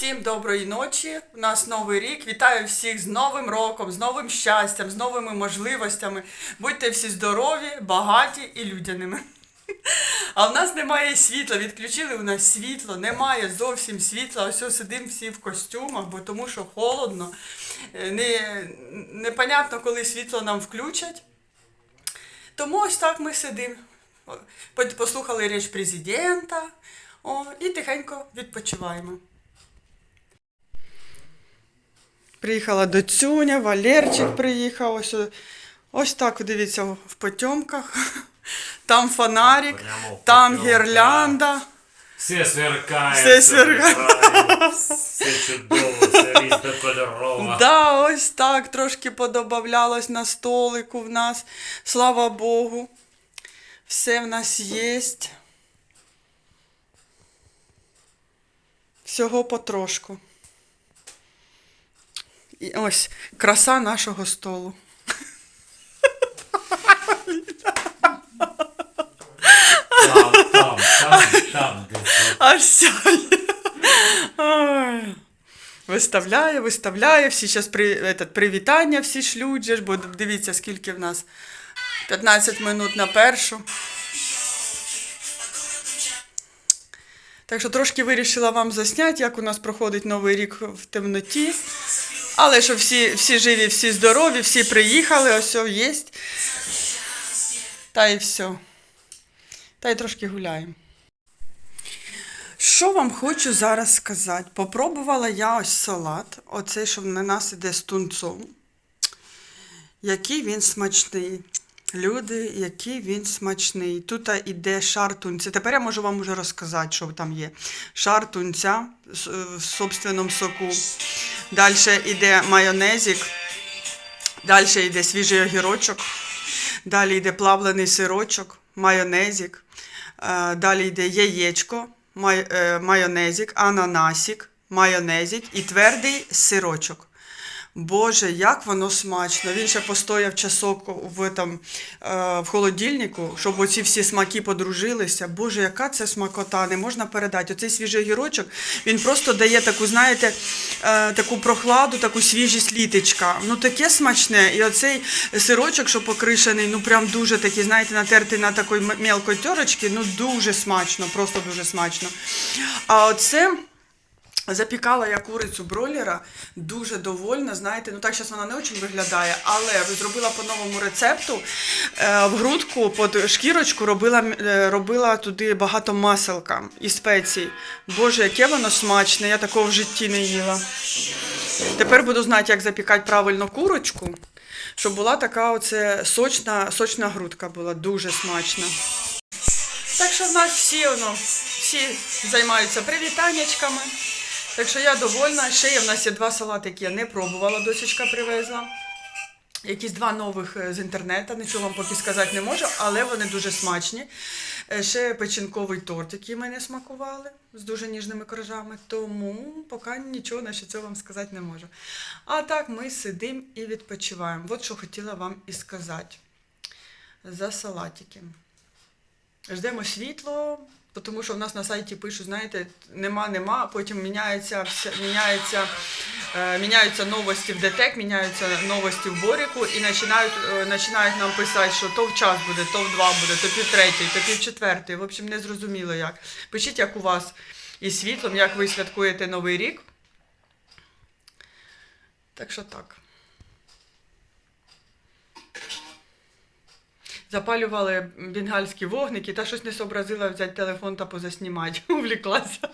Всім доброї ночі. У нас новий рік. Вітаю всіх з Новим роком, з новим щастям, з новими можливостями. Будьте всі здорові, багаті і людяними. А в нас немає світла. Відключили у нас світло, немає зовсім світла. Ось сидимо всі в костюмах, бо тому що холодно. Е, Не, непонятно, коли світло нам включать. Тому ось так ми сидимо. Послухали річ президента о, і тихенько відпочиваємо. Приїхала до Цюня, Валерчик приїхав. Ось, ось так, дивіться, в потьомках. Там фонарик, там гірлянда. Все сверкає, Все сверкає. все чудово, все різнокольорово. Да, ось так трошки подобавлялось на столику в нас. Слава Богу. Все в нас є. Всього потрошку. І ось краса нашого столу. Там, там, там, там, де це. Ой. Виставляє, виставляє, всі зараз при, этот, привітання всі шлють, бо дивіться, скільки в нас. 15 минут на першу. Так що трошки вирішила вам засняти, як у нас проходить Новий рік в темноті. Але що всі, всі живі, всі здорові, всі приїхали, ось є. Та і все. Та й трошки гуляємо. Що вам хочу зараз сказати? Попробувала я ось салат, оцей, що на нас іде з тунцом. Який він смачний. Люди, який він смачний. Тут іде шар тунця. Тепер я можу вам уже розказати, що там є. Шар тунця е, в собственному соку. Далі йде майонезик. Далі йде свіжий огірочок. Далі йде плавлений сирочок, майонезик. Е, Далі йде яєчко, е, майонезик, ананасик, майонезик і твердий сирочок. Боже, як воно смачно. Він ще постояв часок в, там, е, в холодильнику, щоб оці всі смаки подружилися. Боже, яка це смакота, не можна передати. Оцей свіжий гірочок, він просто дає таку, знаєте, е, таку прохладу, таку свіжість літочка. Ну таке смачне. І оцей сирочок, що покришений, ну прям дуже такий, знаєте, натертий на такої мелкої терочки, ну дуже смачно, просто дуже смачно. А оце. Запікала я курицю бройлера, дуже довольна. Знаєте, ну так зараз вона не дуже виглядає, але зробила по новому рецепту. Е, в грудку під шкірочку робила, е, робила туди багато маселка і спецій. Боже, яке воно смачне, я такого в житті не їла. Тепер буду знати, як запікати правильно курочку, щоб була така оце сочна, сочна грудка була, дуже смачна. Так що в нас всі, воно, всі займаються привітаннячками. Так що я довольна. Ще є в нас є два салати, які я не пробувала, досічка привезла. Якісь два нових е, з інтернету, нічого вам поки сказати не можу, але вони дуже смачні. Е, Ще печінковий торт, який мене смакували з дуже ніжними коржами. Тому поки нічого на цього вам сказати не можу. А так ми сидимо і відпочиваємо. От що хотіла вам і сказати за салатики. Ждемо світло, тому що в нас на сайті пишуть, знаєте, нема, нема, потім міняється, вся- міняється, е, міняються новості в ДТЕК, міняються новості в Боріку і починають, е, починають нам писати, що то в час буде, то в два буде, то пів третій, то пів четвертий. В общем, не зрозуміло як. Пишіть, як у вас із світлом, як ви святкуєте Новий рік. Так що так. Запалювали бенгальські вогники, та щось не сообразила взяти телефон та позаснімати. Увліклася.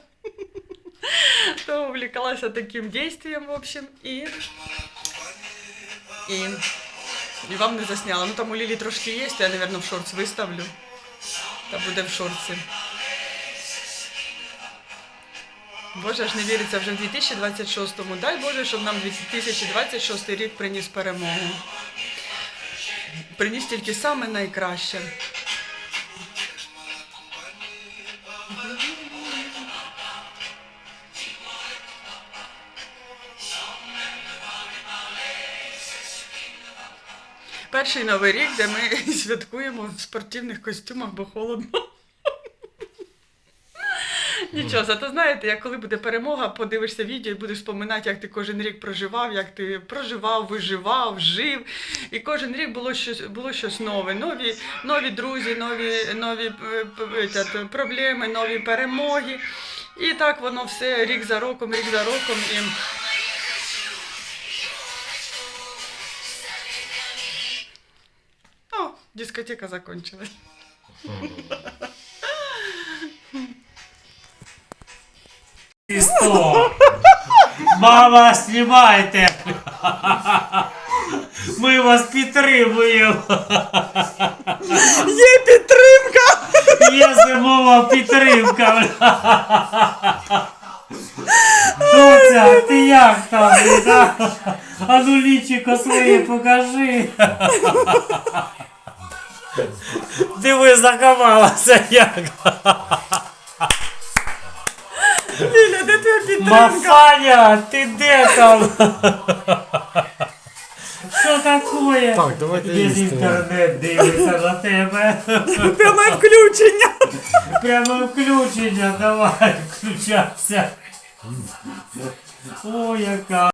То увлікалася таким дійством, в общем, і. І, і вам не засняла. Ну там у Лілі трошки є, я, мабуть, в шортс виставлю. Та буде в шорці. Боже, аж не віриться вже в 2026-му. Дай Боже, щоб нам 2026 рік приніс перемогу. Приніс тільки саме найкраще. Перший новий рік, де ми святкуємо в спортивних костюмах, бо холодно. Нічого, зато знаєте, як коли буде перемога, подивишся відео і будеш споминати, як ти кожен рік проживав, як ти проживав, виживав, жив. І кожен рік було щось, було щось нове. Нові, нові друзі, нові, нові е, проблеми, нові перемоги. І так воно все рік за роком, рік за роком. І... О, дискотека закончилась. сто. Мама, знімайте. Ми вас підтримуємо. Є підтримка! Є зимова підтримка. Доця, ти як там? А ну лічико своє покажи. Диви, заховалася як. Підтримка? Мафаня, ти де там? Що таке? Так, давайте Весь їсти. інтернет дивиться на тебе. Пряме включення. Прямо включення, давай, включайся. О, яка.